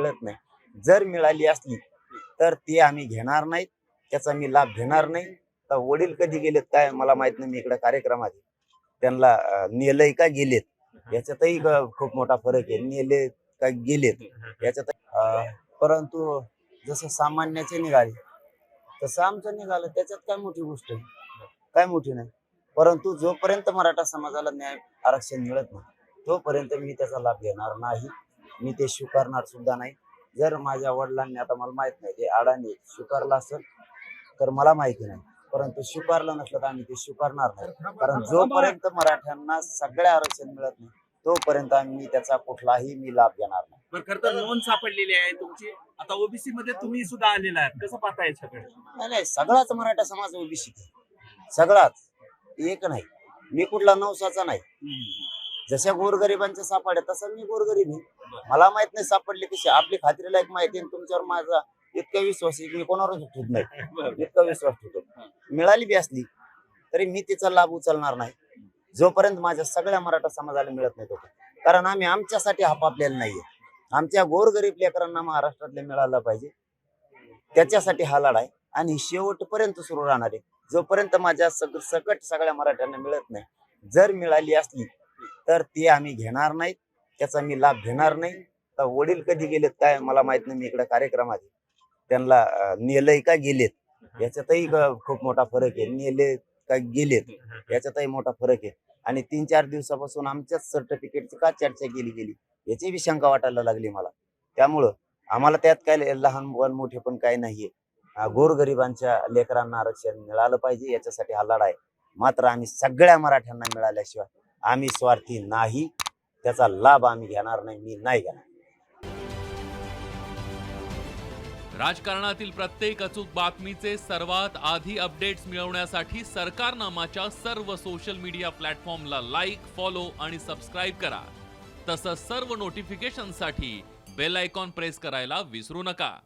मिळत नाही. जर मिळाली असली तर ती आम्ही घेणार नाहीत. त्याचा मी लाभ घेणार नाही. तर वडील कधी गेलेत काय मला माहीत नाही. मी इकडे कार्यक्रमात त्यांना अं, नेलंय का गेलेत? याच्यातही खूप मोठा फरक आहे. नेले का गेलेत? याच्यात परंतु जसं सामान्याचे निघाले तसं आमचं निघालं. त्याच्यात काय मोठी गोष्ट आहे? काय मोठी नाही. परंतु जोपर्यंत मराठा समाजाला न्याय आरक्षण मिळत नाही तोपर्यंत मी त्याचा लाभ घेणार नाही. मी ते स्वीकारणार सुद्धा नाही. जर माझ्या वडिलांनी आता मला माहीत नाही ते अडाणी स्वीकारलं असेल तर मला माहिती नाही. परंतु स्वीकारलं नसलं तर आम्ही ते स्वीकारणार नाही. कारण जोपर्यंत मराठ्यांना सगळ्या आरक्षण मिळत नाही तोपर्यंत आम्ही त्याचा कुठलाही मी लाभ घेणार नाही. खरं तर नोंद सापडलेली आहे तुमची. आता ओबीसी मध्ये तुम्ही सुद्धा आलेला आहात. कसं पाहता याच्याकडे? नाही नाही सगळाच मराठा समाज ओबीसी सगळाच. एक नाही. मी कुठला नवसाचा नाही. जशा गोरगरिबांच्या सापड्या तसं मी गोरगरीब आहे. मला माहीत नाही सापडले कशी आपली खात्रीला एक माहिती आहे तुमच्यावर माझा इतका विश्वास आहे मी कोणावरच ठेवत नाही. इतका विश्वास ठेवतो. मिळाली बी असली तरी मी तिचा लाभ उचलणार नाही. जोपर्यंत माझ्या सगळ्या मराठा समाजाला मिळत नाही तोपर्यंत. कारण आम्ही आमच्यासाठी हापापलेला नाहीये. आमच्या गोरगरीब लेकरांना महाराष्ट्रातले मिळालं पाहिजे. त्याच्यासाठी हा लढा आहे आणि शेवटपर्यंत सुरू राहणार आहे. जोपर्यंत माझ्या सग सकट सगळ्या मराठ्यांना मिळत नाही. जर मिळाली असली तर ते आम्ही घेणार नाहीत. त्याचा मी लाभ घेणार नाही. तर वडील कधी गेलेत काय मला माहीत नाही. मी इकडे कार्यक्रमात त्यांना नेलय नेलंय का गेलेत? याच्यातही खूप मोठा फरक आहे. नेले का गेलेत? याच्यातही मोठा फरक आहे. आणि तीन चार दिवसापासून आमच्याच सर्टिफिकेटची का चर्चा केली गेली? याची बी शंका वाटायला लागली मला. त्यामुळं आम्हाला त्यात काय लहान वन मोठे पण काय नाहीये. गोरगरिबांच्या लेकरांना आरक्षण मिळालं पाहिजे. याच्यासाठी हा लढा आहे. मात्र आम्ही सगळ्या मराठ्यांना मिळाल्याशिवाय आम्ही स्वार्थी नाही. त्याचा लाभ आम्ही घेणार नाही मी नाही घेणार. राजकारणातील प्रत्येक अचूक बातमीचे सर्वात आधी अपडेट्स मिळवण्यासाठी सरकारनामाच्या सर्व सोशल मीडिया प्लॅटफॉर्मला लाईक फॉलो आणि सबस्क्राईब करा. तसंच सर्व नोटिफिकेशनसाठी बेल आयकॉन प्रेस करायला विसरू नका.